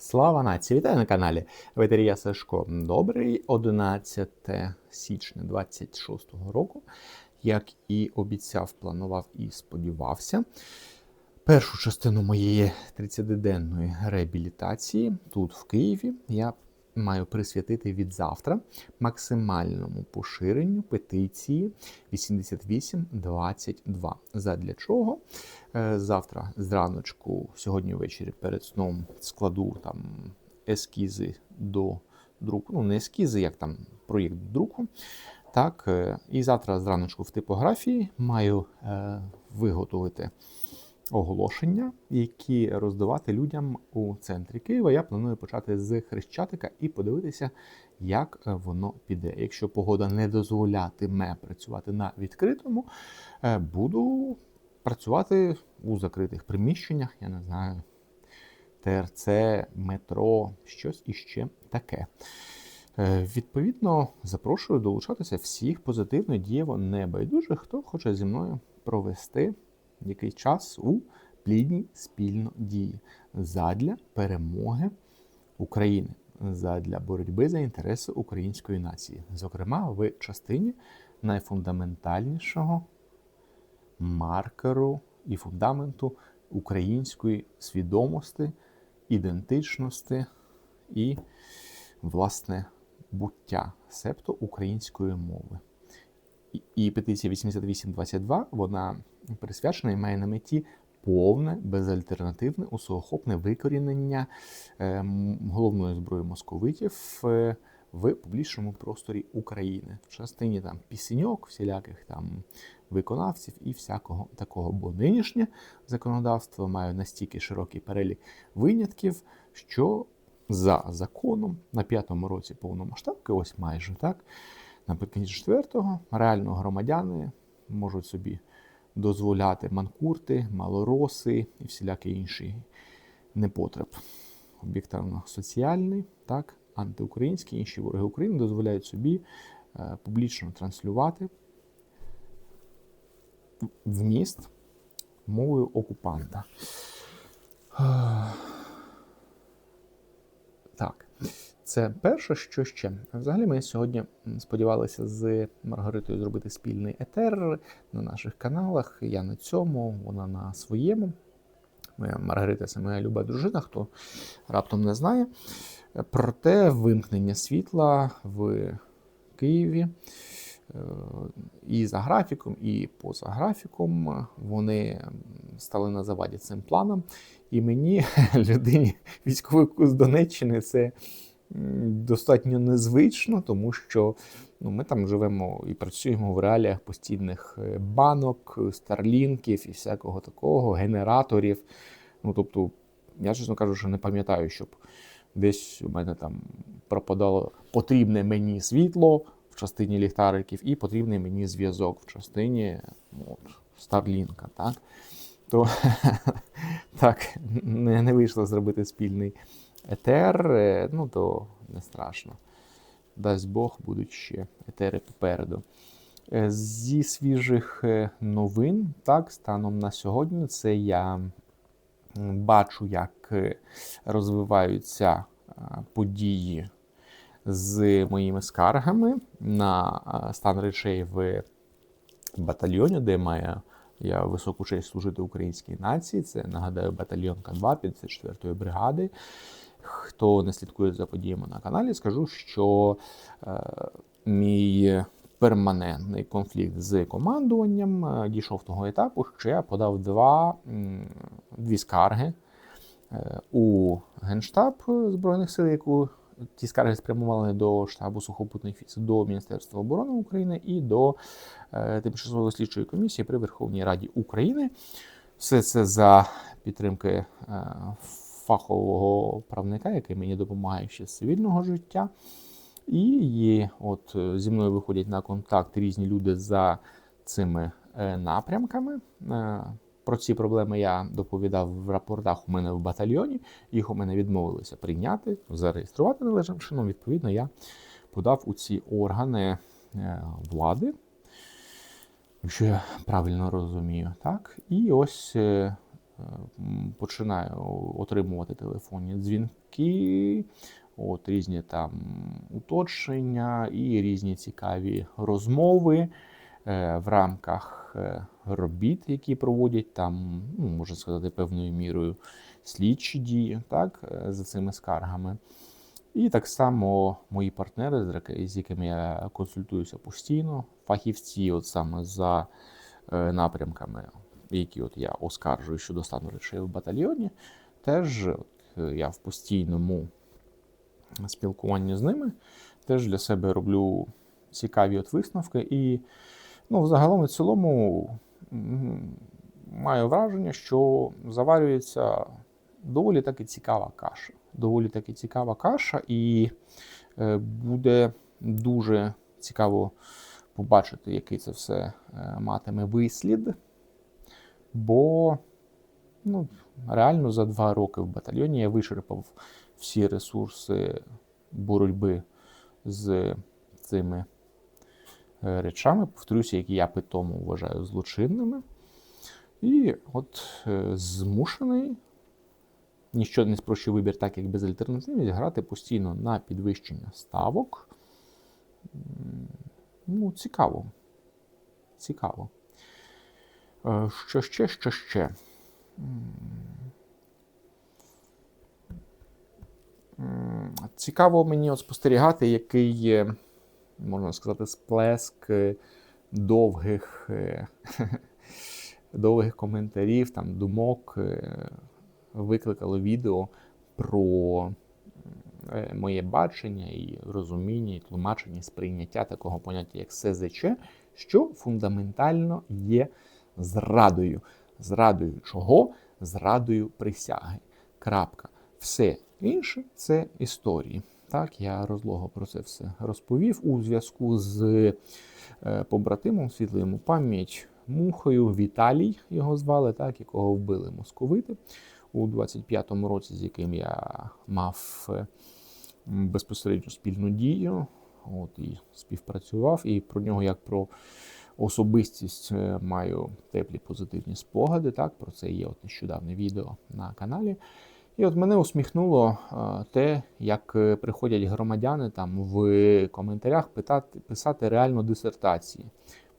Слава нації! Вітаю на каналі Ветерія Сашко. Добрий 11 січня 26-го року. Як і обіцяв, планував і сподівався. Першу частину моєї 30-денної реабілітації тут, в Києві, я маю присвятити від завтра максимальному поширенню петиції 8822. Задля чого? Е, Завтра зраночку, сьогодні ввечері перед сном складу там ескізи до друку. Ну, не ескізи, як там проєкт друку. Так, е, і завтра зраночку в типографії маю е, виготовити оголошення, які роздавати людям у центрі Києва. Я планую почати з Хрещатика і подивитися, як е, воно піде. Якщо погода не дозволятиме працювати на відкритому, е, буду працювати у закритих приміщеннях, я не знаю, ТРЦ, метро, щось іще таке. Е, Відповідно, запрошую долучатися всіх позитивно, дієво небайдужих, хто хоче зі мною провести який час у плідній спільно дії задля перемоги України, задля боротьби за інтереси української нації, зокрема в частині найфундаментальнішого маркеру і фундаменту української свідомості, ідентичності і, власне, буття, септо української мови. І- петиція 8822 вона присвячена і має на меті повне, безальтернативне, усоохопне викорінення е, головної зброї московитів е, в публічному просторі України в частині там пісеньок, всіляких там виконавців і всякого такого. Бо нинішнє законодавство має настільки широкий перелік винятків, що за законом на п'ятому році повномасштабки, ось майже так, наприкінці четвертого, реально громадяни можуть собі дозволяти манкурти, малороси і всілякі інші непотреб. Об'єктивно соціальний, так, антиукраїнські, інші вороги України дозволяють собі е, публічно транслювати вміст мовою окупанта. Так, це перше, що ще. Взагалі, ми сьогодні сподівалися з Маргаритою зробити спільний етер на наших каналах. Я на цьому, вона на своєму. Моя Маргарита це моя люба дружина, хто раптом не знає. Проте вимкнення світла в Києві е, і за графіком, і поза графіком вони стали на заваді цим планом. І мені, людині військовику з Донеччини, це достатньо незвично, тому що ну, ми там живемо і працюємо в реаліях постійних е, банок, старлінків і всякого такого, генераторів. Ну, тобто, я чесно кажу, що не пам'ятаю, щоб десь у мене там пропадало потрібне мені світло в частині ліхтариків і потрібний мені зв'язок в частині ну, от, Старлінка. Так? То так, не, не вийшло зробити спільний етер, е, ну то не страшно. Дасть Бог, будуть ще етери попереду. Е, Зі свіжих е, новин, так, станом на сьогодні, це я бачу, як розвиваються події з моїми скаргами на стан речей в батальйоні, де має я високу честь служити українській нації. Це нагадаю батальйон К2 54-ї бригади. Хто не слідкує за подіями на каналі, скажу, що е, мій перманентний конфлікт з командуванням е, дійшов того етапу, що я подав два, дві скарги е, у Генштаб Збройних сил, яку ті скарги спрямували до штабу сухопутних військ, до Міністерства оборони України і до е, тимчасової слідчої комісії при Верховній Раді України. Все це за підтримки е, фахового правника, який мені допомагає ще з цивільного життя. І є, от е, зі мною виходять на контакт різні люди за цими е, напрямками. Е, Про ці проблеми я доповідав в рапортах у мене в батальйоні. Їх у мене відмовилися прийняти, зареєструвати належним чином. Відповідно, я подав у ці органи влади, якщо я правильно розумію, так. І ось починаю отримувати телефонні дзвінки, от різні там уточнення і різні цікаві розмови е, в рамках е, робіт, які проводять там, ну, можна сказати, певною мірою слідчі дії так, е, за цими скаргами. І так само мої партнери, з якими я консультуюся постійно, фахівці, от саме за напрямками, які от я оскаржую щодо стану речей в батальйоні, теж от, е, я в постійному спілкуванні з ними теж для себе роблю цікаві от висновки. І ну, взагалом і в цілому маю враження, що заварюється доволі таки цікава каша. Доволі таки цікава каша, і е, буде дуже цікаво побачити, який це все е, матиме вислід. Бо ну, реально за два роки в батальйоні я вичерпав всі ресурси боротьби з цими е, речами, повторюся, які я питому вважаю злочинними. І от е, змушений ніщо не спрощує вибір, так як безальтернативність, грати постійно на підвищення ставок. Ну, цікаво. Цікаво. Е, Що ще, що ще? Цікаво мені от спостерігати, який можна сказати, сплеск е, довгих, е, довгих коментарів, там, думок викликало відео про моє бачення і розуміння, і тлумачення, і сприйняття такого поняття, як СЗЧ, що фундаментально є зрадою. Зрадою чого? Зрадою присяги. Крапка. Все інше це історії. Так, я розлого про це все розповів у зв'язку з е, побратимом світлою йому пам'ять мухою Віталій його звали, так, якого вбили московити у 25-му році, з яким я мав е, безпосередньо спільну дію. От і співпрацював, і про нього як про особистість е, маю теплі позитивні спогади. Так, про це є от нещодавне відео на каналі. І от мене усміхнуло е, те, як е, приходять громадяни там в коментарях питати, писати реально дисертації.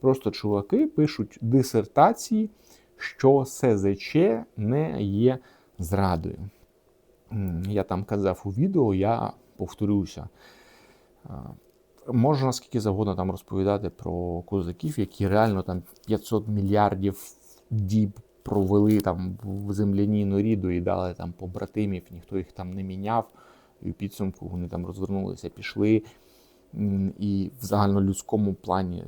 Просто чуваки пишуть дисертації, що СЗЧ не є зрадою. Я там казав у відео, я повторюся. Можна скільки завгодно там розповідати про козаків, які реально там 500 мільярдів діб провели там в земляній норі, доїдали там побратимів, ніхто їх там не міняв. І в підсумку вони там розвернулися, пішли. І в загальнолюдському плані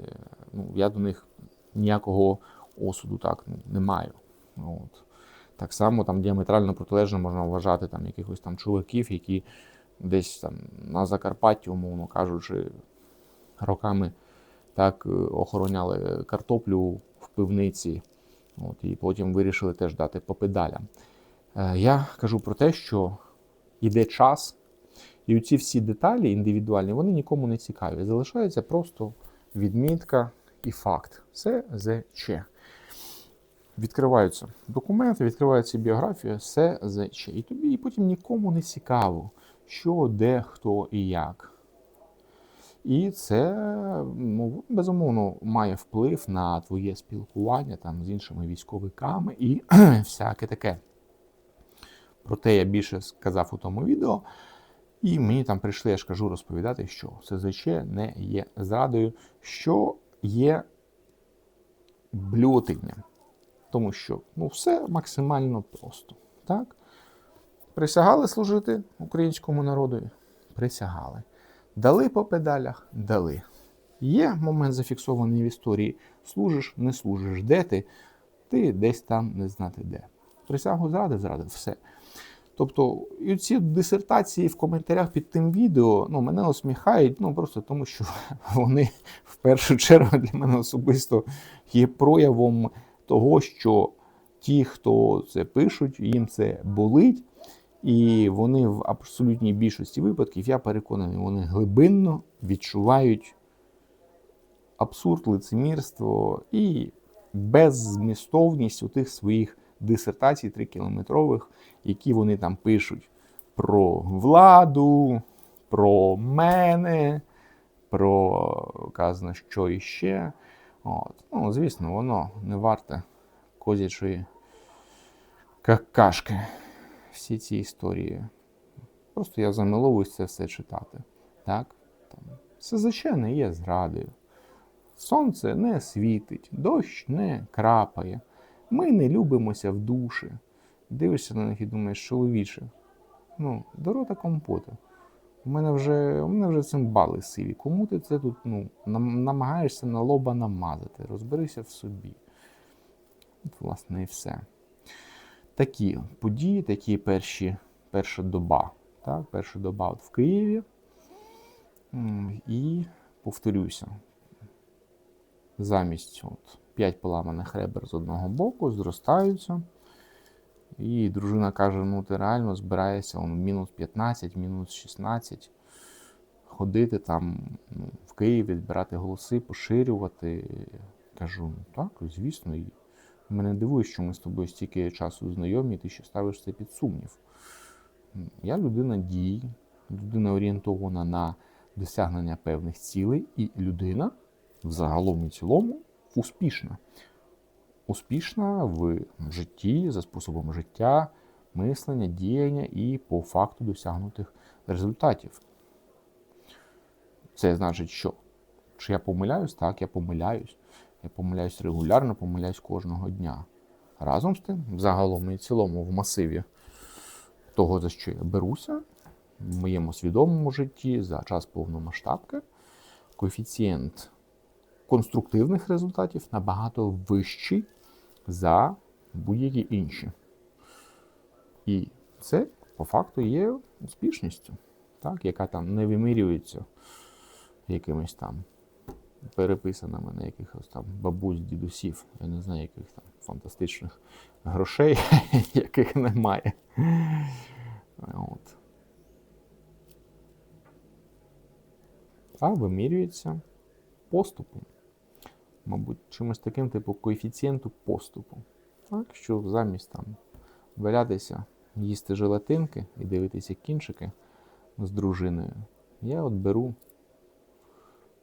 ну, я до них ніякого осуду так ну, не маю. От. Так само там діаметрально протилежно можна вважати там якихось там чуваків, які десь там на Закарпатті, умовно кажучи, роками так е, охороняли картоплю в пивниці, от, і потім вирішили теж дати по педалям. Е, Я кажу про те, що йде час, і оці всі деталі індивідуальні, вони нікому не цікаві. Залишається просто відмітка і факт. Це ЗЧ. Відкриваються документи, відкривається біографія, все ЗЧ. І тобі і потім нікому не цікаво, що, де, хто і як. І це ну, безумовно має вплив на твоє спілкування там, з іншими військовиками і всяке таке. Про те я більше сказав у тому відео. І мені там прийшли, я ж кажу, розповідати, що СЗЧ не є зрадою, що є блютинням. Тому що ну, все максимально просто. Так? Присягали служити українському народу? Присягали. Дали по педалях? Дали. Є момент зафіксований в історії. Служиш, не служиш. Де ти? Ти десь там не знати де. Присягу зради, зради, все. Тобто, і ці дисертації в коментарях під тим відео ну, мене осміхають, ну просто тому, що вони в першу чергу для мене особисто є проявом того, що ті, хто це пишуть, їм це болить. І вони в абсолютній більшості випадків, я переконаний, вони глибинно відчувають абсурд, лицемірство і беззмістовність у тих своїх дисертацій 3-кілометрових, які вони там пишуть про владу, про мене, про казано, що іще. От. Ну, звісно, воно не варте козячої какашки. Всі ці історії. Просто я замиловуюсь це все читати. Так? Там, СЗЧ не є зрадою. Сонце не світить, дощ не крапає. Ми не любимося в душі. Дивишся на них і думаєш, чоловіче. Ну, до рота компота. У мене вже у мене вже цим бали сиві. Кому ти це тут ну, намагаєшся на лоба намазати? Розберися в собі. От, власне, і все. Такі події, такі перші, перша доба. Так? Перша доба от в Києві. І повторюся, замість от, 5 поламаних ребер з одного боку зростаються. І дружина каже: ну ти реально збираєшся мінус 15, мінус 16, ходити там ну, в Києві, збирати голоси, поширювати. Кажу, ну так, звісно. І мене дивує, що ми з тобою стільки часу знайомі, і ти ще ставиш це під сумнів. Я людина дій, людина орієнтована на досягнення певних цілей, і людина взагалом і цілому успішна. Успішна в житті, за способом життя, мислення, діяння і по факту досягнутих результатів. Це значить, що? Чи я помиляюсь? Так, я помиляюсь. Я помиляюсь регулярно, помиляюсь кожного дня. Разом з тим, взагалом і цілому в масиві того, за що я беруся, в моєму свідомому житті за час повномасштабки, коефіцієнт конструктивних результатів набагато вищий за будь-які інші. І це по факту є успішністю, так, яка там не вимірюється якимись там переписаними на якихось там бабусь, дідусів, я не знаю, яких там фантастичних грошей, яких немає. От. А вимірюється поступом. Мабуть, чимось таким типу коефіцієнту поступу. Так, що замість там валятися, їсти желатинки і дивитися кінчики з дружиною, я от беру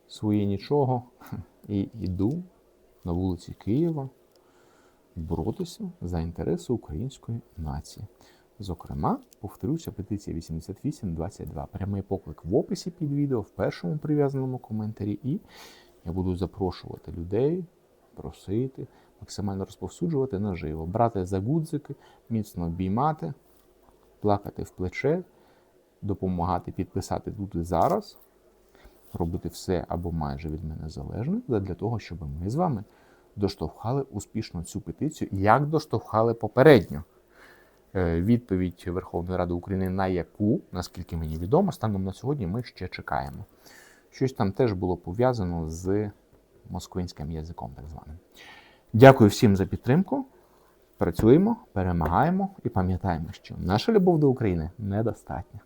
своє нічого і йду на вулиці Києва боротися за інтереси української нації. Зокрема, повторюся, петиція 8822. Прямий поклик в описі під відео, в першому прив'язаному коментарі. І я буду запрошувати людей, просити, максимально розповсюджувати наживо, брати за гудзики, міцно обіймати, плакати в плече, допомагати підписати тут і зараз, робити все або майже від мене залежне, для того, щоб ми з вами доштовхали успішно цю петицію, як доштовхали попередньо. Е, Відповідь Верховної Ради України, на яку, наскільки мені відомо, станом на сьогодні ми ще чекаємо. Щось там теж було пов'язано з москвинським язиком, так званим. Дякую всім за підтримку. Працюємо, перемагаємо і пам'ятаємо, що наша любов до України недостатня.